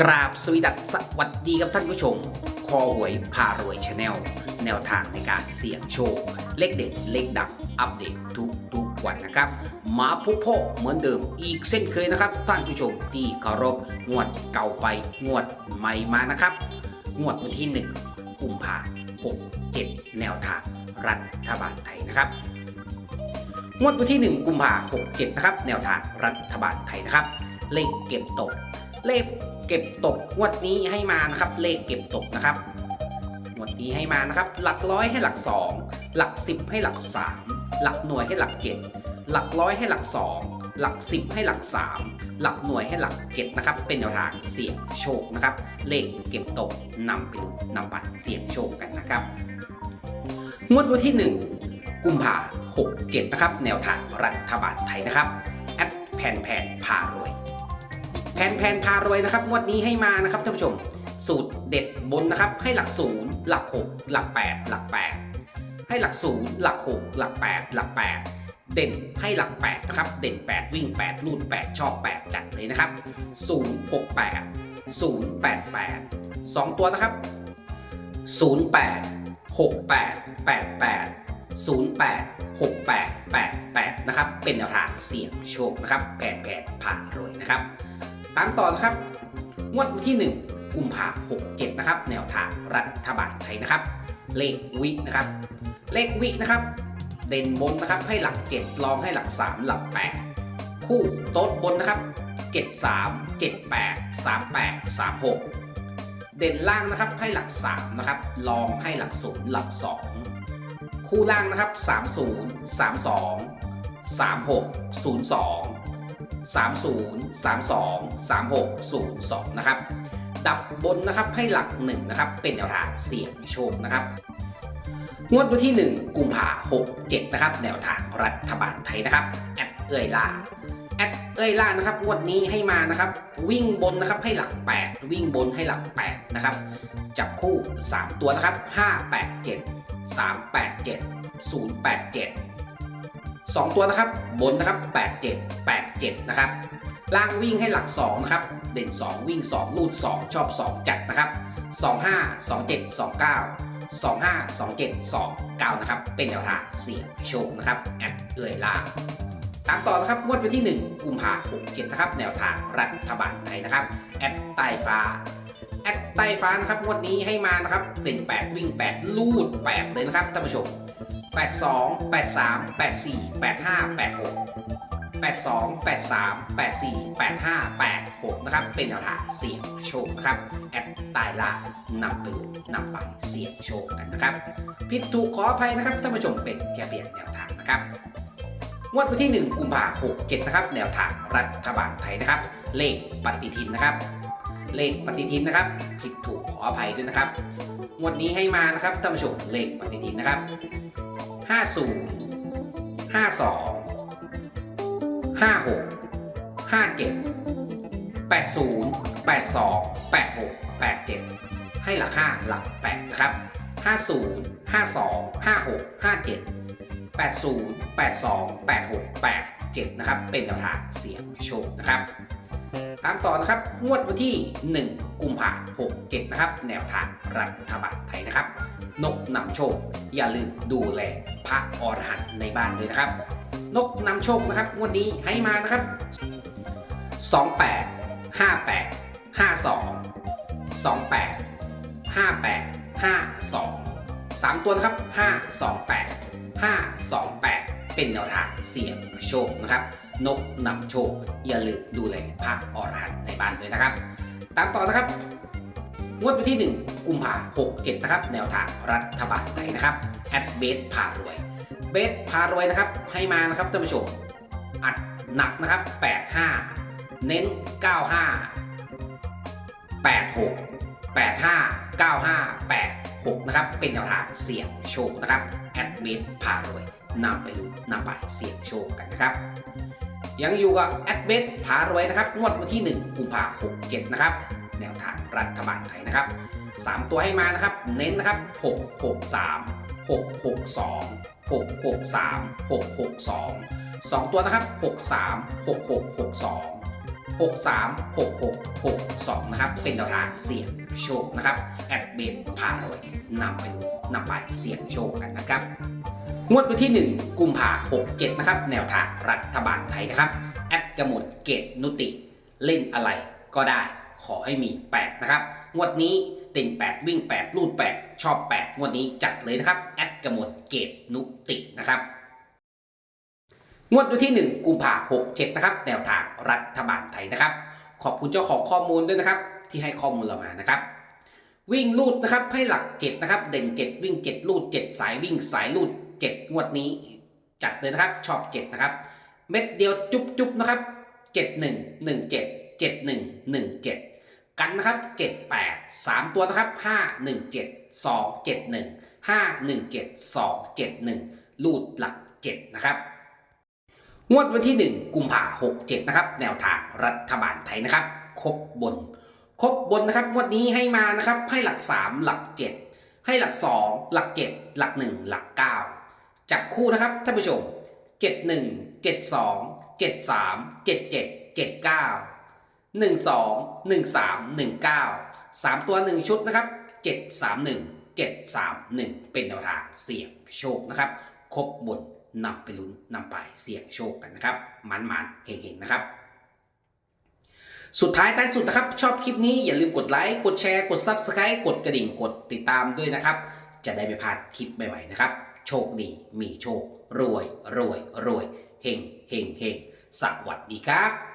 กราบสวีดัสสวัสดีกับท่านผู้ชม คอหวยพารวยชาแนลแนวทางในการเสี่ยงโชค เลขเด็ดเลขดังอัปเดตทุกทุกวันนะครับมาพบพ่อเหมือนเดิมอีกเส้นเคยนะครับ ท่านผู้ชมที่เคารพงวดเก่าไปงวดใหม่มานะครับ งวดวันที่1กุมภาหกเจ็ดแนวทางรัฐบาลไทยนะครับงวดวันที่ 1 กุมภาหกเจ็ดนะครับ แนวทางรัฐบาลไทยนะครับ เลขเก็บตกเลข เก็บตกงวดนี้ให้มานะครับ เลขเก็บตกนะครับงวดนี้ให้มานะครับ หลักร้อยให้หลัก 2 หลัก 10 ให้หลัก 3 หลักหน่วยให้หลัก 7 หลักร้อยให้หลัก 2 หลัก 10 ให้หลัก 3 หลักหน่วยให้หลัก 7 นะครับ เป็นแนวทางเสี่ยงโชคนะครับ เลขเก็บตกนำไปดูนำบัตรเสี่ยงโชคกันนะครับงวดวันที่ 1 กุมภาหกเจ็ดนะครับ แนวทางรัฐบาลไทยนะครับ แอดแผนแผนพารวย แผนแผนพารวยนะครับงวดนี้ให้มานะครับท่านผู้ชม สูตรเด็ดบนนะครับ ให้หลักศูนย์หลักหกหลักแปดหลักแปดให้หลักศูนย์หลักหกหลักแปดหลักแปดเด่นให้หลักแปดนะครับ เด่น 8 วิ่ง 8 ลูด 8 ชอบ 8 จัดเลยนะครับ 0 6 8 0 8 8 2 ตัวนะครับ 0 8 6 8 8 8 0 8 6 8 8 8 นะครับ เป็นแนวทางเสี่ยงโชคนะครับ แผนแผนผ่านรวยนะครับ ตามต่อนะครับ งวดวันที่ 1 กุมภาหกเจ็ดนะครับ แนวทางรัฐบาลไทยนะครับ เลขวินะครับ เลขวินะครับ เด่นบนนะครับให้หลัก 7 รองให้หลัก 3 หลัก 8 คู่โต๊ดบนนะครับ 73 78 38 36 เด่นล่างนะครับให้หลัก 3 นะครับ รองให้หลัก 0 หลัก 2 คู่ล่างนะครับ 30 32 36 02 30 32 36 02 นะครับ ดับบนนะครับให้หลัก 1 นะครับ เป็นแนวทางเสี่ยงโชคนะครับ งวดวันที่ 1 กุมภาหกเจ็ดนะครับ แนวทางรัฐบาลไทยนะครับ แอดเอ่ยล่าแอดเอ่ยล่านะครับงวดนี้ให้มานะครับ วิ่งบนนะครับให้หลัก 8 วิ่งบนให้หลัก 8 นะครับ จับคู่ 3 ตัวนะครับ 5 8 7 3 8 7 0 8 7 2 ตัวนะครับ บนนะครับ 8 7 8 7 นะครับ ล่างวิ่งให้หลัก 2 นะครับ เด่น 2 วิ่ง 2 ลูด 2 ชอบ 2 จัดนะครับ 25 27 29 25 27 29 นะครับ เป็นแนวทางเสี่ยงโชคนะครับแอดเอ่ยลาตามต่อนะครับงวดวันที่ 1 กุมภาหกเจ็ดนะครับ แนวทางรัฐบาลไทยนะครับแอดใต้ฟ้าแอดใต้ฟ้านะครับงวดนี้ให้มานะครับเด่น8วิ่ง 8 ลูด 8 เลยนะครับท่านผู้ชม 82 83 84 85 86 82 83 84 85 86 นะครับ เป็นแนวทางเสี่ยงโชคนะครับ แอดใต้ล่านำไปนำไปเสี่ยงโชคกันนะครับ ผิดถูกขออภัยนะครับท่านผู้ชมเป็นแค่เพียงแนวทางนะครับงวดวันที่ 1 กุมภาพันธ์67 นะครับ แนวทางรัฐบาลไทยนะครับ เลขปฏิทินนะครับ เลขปฏิทินนะครับ ผิดถูกขออภัยด้วยนะครับงวดนี้ให้มานะครับท่านผู้ชมเลขปฏิทินนะครับ 50 52 56 57 80 82 86 87ให้หลัก5หลัก8นะครับ50 52 56 57 80 82 86 87นะครับ เป็นแนวทางเสียงโชคนะครับ ตามต่อนะครับงวดวันที่ 1 กุมภาพันธ์67นะครับ แนวทางรัฐบาลไทยนะครับ นกนำโชค อย่าลืมดูแลพระอรหันต์ในบ้านด้วยนะครับ นกนำโชคนะครับงวดนี้ให้มานะครับ 28 58 52 28 58 52 3 ตัวนะครับ 528 528 เป็นแนวทางเสี่ยงโชคนะครับ นกนำโชค อย่าลืมดูแลพระอรหันต์ในบ้านด้วยนะครับ ตามต่อนะครับงวดวันที่ 1 กุมภาพันธ์67นะครับ แนวทางรัฐบาลไทยนะครับแอดเบสพารวยเบสพารวยนะครับ ให้มานะครับท่านผู้ชม อัดหนักนะครับ 85 เน้น 95 86 85 95 86 นะครับ เป็นแนวทางเสี่ยงโชคนะครับแอดเบสพารวย นำไปดูนำไปเสี่ยงโชคกันนะครับ ยังอยู่กับแอดเบสพารวยนะครับงวดวันที่ 1 กุมภาพันธ์67 นะครับ แนวทางรัฐบาลไทยนะครับ 3 ตัวให้มานะครับ เน้นนะครับ 6 6 3 6 6 2 6 6 3 6 6 2 2 ตัวนะครับ 6 3 6 6 6 2 6 3 6 6 6 2 นะครับ เป็นแนวทางเสี่ยงโชคนะครับ แอดเบนพารวยนำไปดูนำไปเสี่ยงโชคกันนะครับ งวดวันที่ 1 กุมภาหกเจ็ดนะครับ แนวทางรัฐบาลไทยนะครับ แอดกระหมดเกตนุติ เล่นอะไรก็ได้ ขอให้มี 8 นะครับ งวดนี้ติ่ง 8 วิ่ง 8 ลูด 8 ชอบ 8 งวดนี้จัดเลยนะครับ แอดกระหมดเกตนุตินะครับ งวดวันที่ 1 กุมภาหกเจ็ดนะครับ แนวทางรัฐบาลไทยนะครับ ขอบคุณเจ้าของข้อมูลด้วยนะครับ ที่ให้ข้อมูลเรามานะครับวิ่งลูดนะครับให้หลัก7นะครับเด่น 7 วิ่ง 7 ลูด 7 สายวิ่งสายลูด 7 งวดนี้ จัดเลยนะครับชอบ 7 นะครับ เม็ดเดียวจุ๊บจุ๊บนะครับ 71 17 71 17 กันนะครับ 78 3 ตัวนะครับ 517 271 517 271ลูดหลัก 7 นะครับงวดวันที่ 1 กุมภาหกเจ็ดนะครับ แนวทางรัฐบาลไทยนะครับ ครบบน ครบบนนะครับงวดนี้ให้มานะครับ ให้หลัก 3 หลัก 7 ให้หลัก 2 หลัก 7 หลัก 1 หลัก 9 จับคู่นะครับท่านผู้ชม 71 72 73 77 79 12 13 19 3 ตัว 1 ชุดนะครับ 731 731 เป็นแนวทางเสี่ยงโชคนะครับ ครบบนนำไปลุ้นนำไปเสี่ยงโชคกันนะครับมันมันๆเฮงๆนะครับ สุดท้ายท้สุดนะครับ ชอบคลิปนี้อย่าลืมกดไลค์กดแชร์กด Subscribe กดกระดิ่งกดติดตามด้วยนะครับ จะได้ไม่พลาดคลิปใหม่ๆนะครับ โชคดี มีโชค รวยรวยรวยเฮงเฮงเฮงสวัสดีครับ